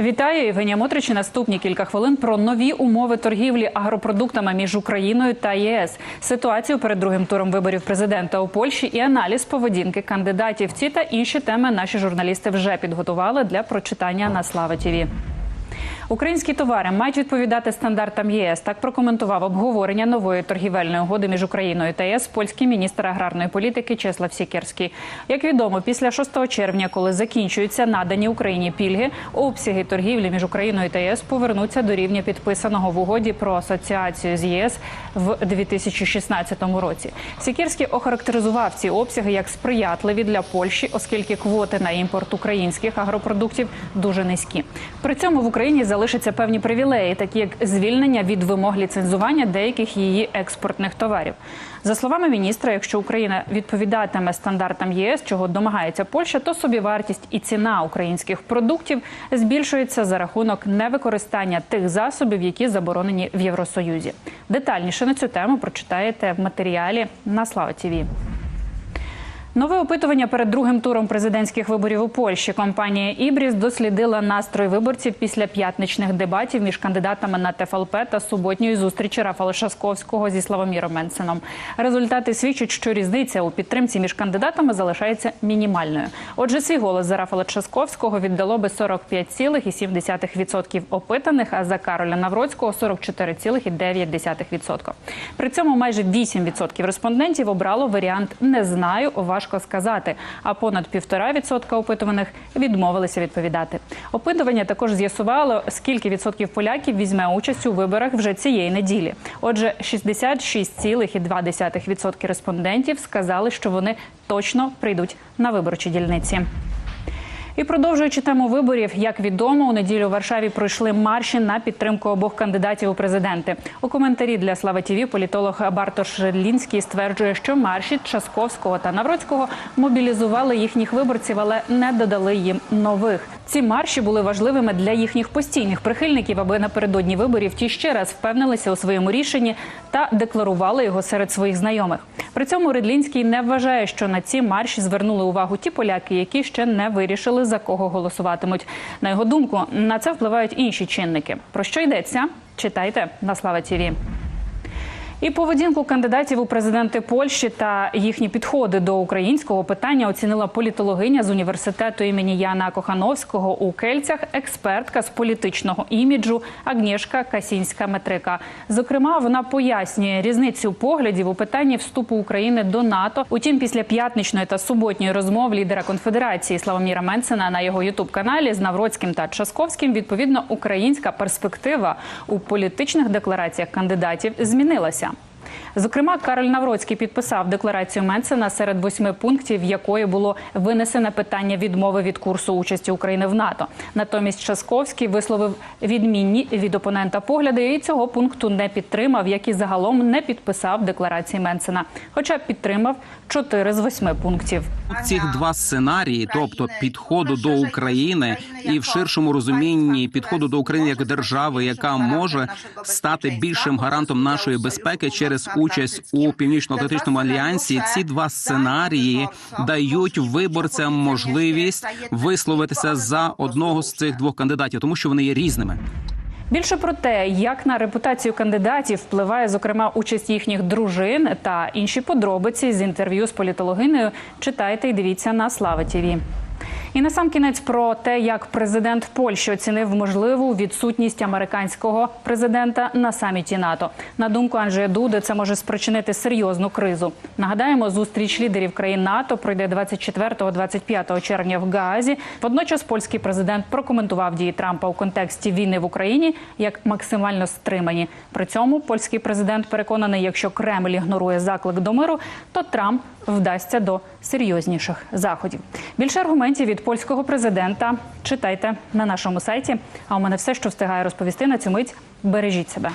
Вітаю Євгенія Мотрич. Наступні кілька хвилин про нові умови торгівлі агропродуктами між Україною та єС, ситуацію перед другим туром виборів президента у Польщі і аналіз поведінки кандидатів. Ці та інші теми наші журналісти вже підготували для прочитання на Слава Тіві. Українські товари мають відповідати стандартам ЄС. Так прокоментував обговорення нової торгівельної угоди між Україною та ЄС польський міністр аграрної політики Чеслав Сікерський. Як відомо, після 6 червня, коли закінчуються надані Україні пільги, обсяги торгівлі між Україною та ЄС повернуться до рівня підписаного в угоді про асоціацію з ЄС в 2016 році. Сікерський охарактеризував ці обсяги як сприятливі для Польщі, оскільки квоти на імпорт українських агропродуктів дуже низькі. При цьому в Україні залишаться певні привілеї, такі як звільнення від вимог ліцензування деяких її експортних товарів. За словами міністра, якщо Україна відповідатиме стандартам ЄС, чого домагається Польща, то собівартість і ціна українських продуктів збільшується за рахунок невикористання тих засобів, які заборонені в Євросоюзі. Детальніше на цю тему прочитаєте в матеріалі на Слава Тіві. Нове опитування перед другим туром президентських виборів у Польщі. Компанія Ібріс дослідила настрой виборців після п'ятничних дебатів між кандидатами на ТФЛП та суботньої зустрічі Рафала Шасковського зі Славоміром Менсеном. Результати свідчать, що різниця у підтримці між кандидатами залишається мінімальною. Отже, свій голос за Рафала Шасковського віддало би 45,7% опитаних, а за Кароля Навроцького 44,9%. При цьому майже 8% респондентів обрало варіант не знаю, важко сказати. А понад півтора відсотка опитуваних відмовилися відповідати. Опитування також з'ясувало, скільки відсотків поляків візьме участь у виборах вже цієї неділі. Отже, 66,2% респондентів сказали, що вони точно прийдуть на виборчі дільниці. І продовжуючи тему виборів, як відомо, у неділю в Варшаві пройшли марші на підтримку обох кандидатів у президенти. У коментарі для Слава Тіві політолог Бартош Лінський стверджує, що марші Часковського та Навроцького мобілізували їхніх виборців, але не додали їм нових. Ці марші були важливими для їхніх постійних прихильників, аби напередодні виборів ті ще раз впевнилися у своєму рішенні та декларували його серед своїх знайомих. При цьому Редлінський не вважає, що на ці марші звернули увагу ті поляки, які ще не вирішили за кого голосуватимуть. На його думку, на це впливають інші чинники. Про що йдеться? Читайте на Слава Тіві. І поведінку кандидатів у президенти Польщі та їхні підходи до українського питання оцінила політологиня з університету імені Яна Кохановського у Кельцях, експертка з політичного іміджу Агнєшка Касінська Метрика. Зокрема, вона пояснює різницю поглядів у питанні вступу України до НАТО. Утім, після п'ятничної та суботньої розмов лідера конфедерації Славоміра Менсена на його ютуб каналі з Навроцьким та Часковським відповідно українська перспектива у політичних деклараціях кандидатів змінилася. Зокрема, Кароль Навроцький підписав декларацію Менсена серед восьми пунктів, якої було винесене питання відмови від курсу участі України в НАТО. Натомість Часковський висловив відмінні від опонента погляди і цього пункту не підтримав, як і загалом не підписав декларації Менсена, хоча підтримав чотири з восьми пунктів. Ці два сценарії, тобто підходу до України і в ширшому розумінні підходу до України як держави, яка може стати більшим гарантом нашої безпеки через участь у північно-атлантичному альянсі. Ці два сценарії дають виборцям можливість висловитися за одного з цих двох кандидатів, тому що вони є різними. Більше про те, як на репутацію кандидатів впливає зокрема участь їхніх дружин та інші подробиці з інтерв'ю з політологинею, читайте і дивіться на Слава Тіві. І на сам кінець про те, як президент Польщі оцінив можливу відсутність американського президента на саміті НАТО. На думку Анджея Дуди, це може спричинити серйозну кризу. Нагадаємо, зустріч лідерів країн НАТО пройде 24-25 червня в Гаазі. Водночас польський президент прокоментував дії Трампа у контексті війни в Україні як максимально стримані. При цьому польський президент переконаний, якщо Кремль ігнорує заклик до миру, то Трамп вдасться до серйозніших заходів. Більше аргументів від польського президента читайте на нашому сайті. А у мене все, що встигає розповісти на цю мить. Бережіть себе.